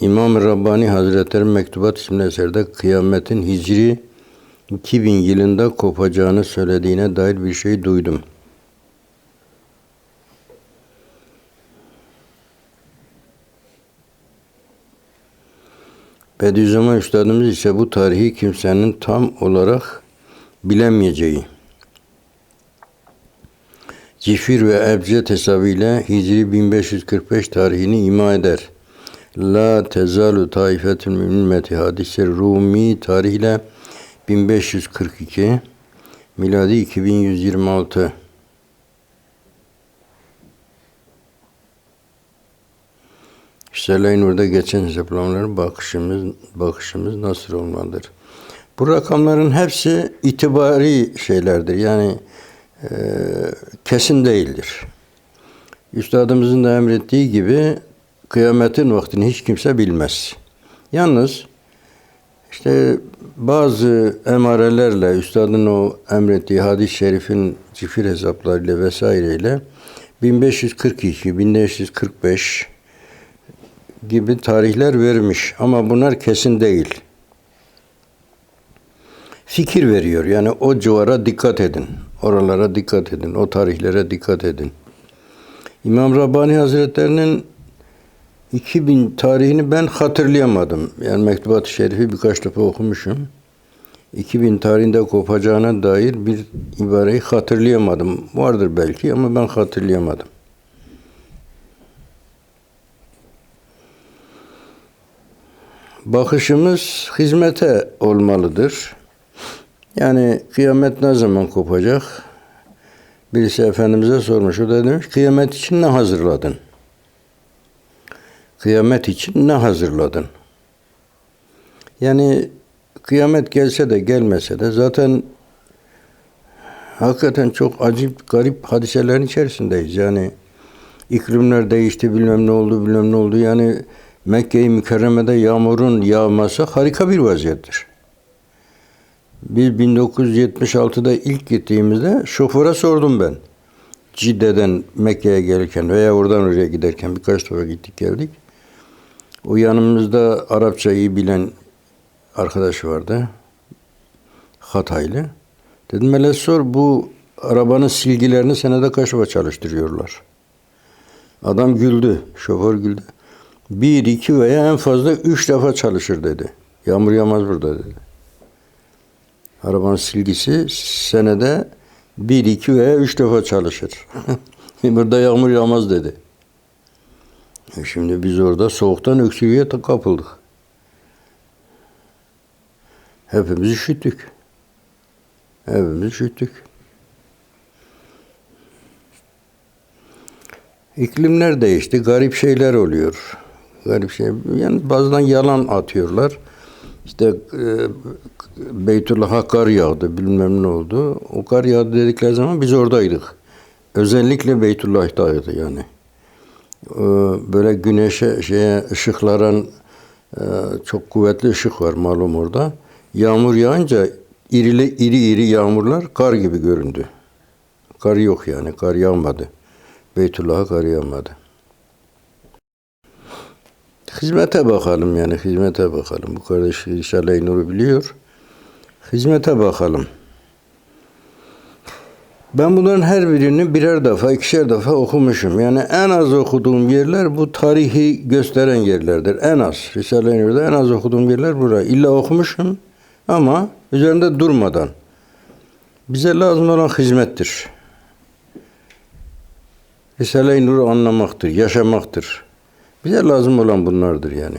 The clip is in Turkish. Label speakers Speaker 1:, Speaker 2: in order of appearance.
Speaker 1: İmam Rabbani Hazretleri Mektubat isimli eserde kıyametin Hicri 2000 yılında kopacağını söylediğine dair bir şey duydum. Bediüzzaman Üstadımız ise bu tarihi kimsenin tam olarak bilemeyeceği, Cifir ve Ebced hesabıyla Hicri 1545 tarihini ima eder. La tezalu taifetün min ümmeti hadisi Rumi tarihle 1542 miladi 2126 Şerleyin orada geçen hesaplamalara bakışımız, bakışımız nasıl olmalıdır? Bu rakamların hepsi itibari şeylerdir. Yani e, kesin değildir. Üstadımızın da emrettiği gibi kıyametin vaktini hiç kimse bilmez. Yalnız işte bazı emarelerle, üstadın o emrettiği hadis-i şerifin cifir hesaplarıyla vesaireyle 1542, 1545 gibi tarihler vermiş ama bunlar kesin değil. Fikir veriyor. Yani o civara dikkat edin. Oralara dikkat edin. O tarihlere dikkat edin. İmam Rabbani Hazretlerinin 2000 tarihini ben hatırlayamadım. Yani Mektubat-ı Şerif'i birkaç defa okumuşum. 2000 tarihinde kopacağına dair bir ibareyi hatırlayamadım. Vardır belki ama ben hatırlayamadım. Bakışımız hizmete olmalıdır. Yani kıyamet ne zaman kopacak? Birisi Efendimiz'e sormuş. O da demiş kıyamet için ne hazırladın? Kıyamet için ne hazırladın? Yani kıyamet gelse de gelmese de zaten hakikaten çok acip garip hadiselerin içerisindeyiz. Yani iklimler değişti bilmem ne oldu bilmem ne oldu. Yani Mekke-i Mükerreme'de yağmurun yağması harika bir vaziyettir. Biz 1976'da ilk gittiğimizde şoföre sordum ben. Cidde'den Mekke'ye gelirken veya oradan oraya giderken birkaç defa gittik geldik. O yanımızda Arapça iyi bilen arkadaş vardı. Hataylı. Dedim hele sor bu arabanın silgilerini senede kaç defa çalıştırıyorlar? Adam güldü. Şoför güldü. Bir, iki veya en fazla üç defa çalışır dedi. Yağmur yağmaz burada dedi. Arabanın silgisi senede bir, iki veya üç defa çalışır. burada yağmur yağmaz dedi. E şimdi biz orada soğuktan öksürüğe kapıldık. Hepimiz üşüttük. Hepimiz üşüttük. İklimler değişti, garip şeyler oluyor. Garip şey. Yani bazen yalan atıyorlar. İşte e, Beytullah'a kar yağdı, bilmem ne oldu. O kar yağdı dedikleri zaman biz oradaydık. Özellikle Beytullah'taydı yani. E, böyle güneşe, şeye, ışıkların e, çok kuvvetli ışık var malum orada. Yağmur yağınca irili, iri iri yağmurlar kar gibi göründü. Kar yok yani, kar yağmadı. Beytullah'a kar yağmadı. Hizmete bakalım yani hizmete bakalım. Bu kardeş inşallah Nur'u biliyor. Hizmete bakalım. Ben bunların her birini birer defa, ikişer defa okumuşum. Yani en az okuduğum yerler bu tarihi gösteren yerlerdir. En az. Risale-i en az okuduğum yerler burası. İlla okumuşum ama üzerinde durmadan. Bize lazım olan hizmettir. Risale-i Nur'u anlamaktır, yaşamaktır. Bize lazım olan bunlardır yani.